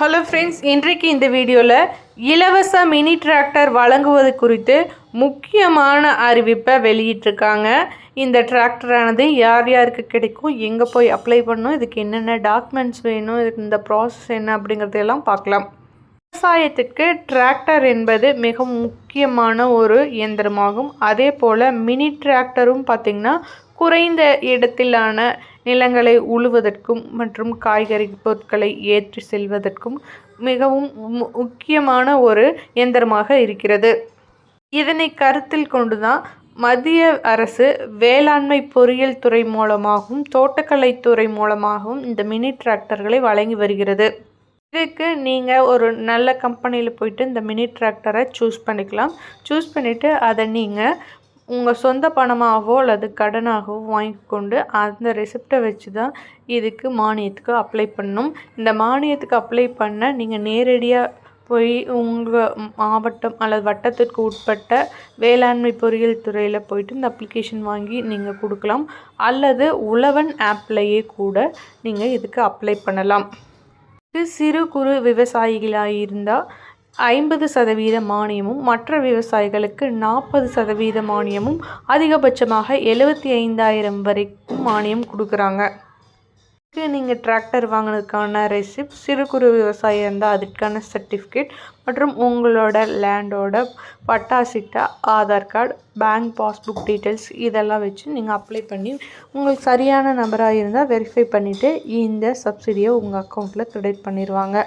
Hello friends இன்றைக்கு இந்த வீடியோவில் இலவச மினி டிராக்டர் வழங்குவது குறித்து முக்கியமான அறிவிப்பை வெளியிட்டிருக்காங்க. இந்த டிராக்டரானது யார் யாருக்கு கிடைக்கும் எங்கே போய் அப்ளை பண்ணணும் இதுக்கு என்னென்ன டாக்குமெண்ட்ஸ் வேணும் இதுக்கு இந்த ப்ராசஸ் என்ன அப்படிங்கிறதையெல்லாம் பார்க்கலாம். விவசாயத்துக்கு டிராக்டர் என்பது மிக முக்கியமான ஒரு இயந்திரமாகும். அதே போல் மினி டிராக்டரும் பார்த்திங்கன்னா குறைந்த இடத்திலான நிலங்களை உழுவதற்கும் மற்றும் காய்கறி பொருட்களை ஏற்றி செல்வதற்கும் மிகவும் மு- முக்கியமான ஒரு இயந்திரமாக இருக்கிறது. இதனை கருத்தில் கொண்டுதான் மத்திய அரசு வேளாண்மை பொறியியல் துறை மூலமாகவும் தோட்டக்கலைத்துறை மூலமாகவும் இந்த மினி டிராக்டர்களை வழங்கி வருகிறது. இதுக்கு நீங்கள் ஒரு நல்ல கம்பெனியில் போயிட்டு இந்த மினி டிராக்டரை சூஸ் பண்ணிக்கலாம். சூஸ் பண்ணிவிட்டு அதை நீங்கள் உங்கள் சொந்த பணமாகவோ அல்லது கடனாகவோ வாங்கி கொண்டு அந்த ரெசிப்டை வச்சு தான் இதுக்கு மானியத்துக்கு அப்ளை பண்ணணும் இந்த மானியத்துக்கு அப்ளை பண்ண நீங்கள் நேரடியாக போய் உங்கள் மாவட்டம் அல்லது வட்டத்திற்கு உட்பட்ட வேளாண்மை பொறியியல் துறையில் போயிட்டு இந்த அப்ளிகேஷன் வாங்கி நீங்கள் கொடுக்கலாம். அல்லது உழவன் ஆப்லேயே கூட நீங்கள் இதுக்கு அப்ளை பண்ணலாம். சிறு குறு விவசாயிகளாக இருந்தால் ஐம்பது சதவீத மானியமும் மற்ற விவசாயிகளுக்கு நாற்பது சதவீத மானியமும் அதிகபட்சமாக எழுபத்தி ஐந்தாயிரம் வரைக்கும் மானியம் கொடுக்குறாங்க. இதுக்கு நீங்கள் டிராக்டர் வாங்கினதுக்கான ரெசிப்ட் சிறு குறு விவசாயம் இருந்தால் அதுக்கான சர்டிஃபிகேட் மற்றும் உங்களோட லேண்டோட patta chitta Aadhaar card bank passbook details இதெல்லாம் வச்சு நீங்கள் அப்ளை பண்ணி உங்களுக்கு சரியான நம்பராக இருந்தால் வெரிஃபை பண்ணிவிட்டு இந்த சப்சிடியை உங்கள் அக்கௌண்ட்டில் க்ரெடிட் பண்ணிடுவாங்க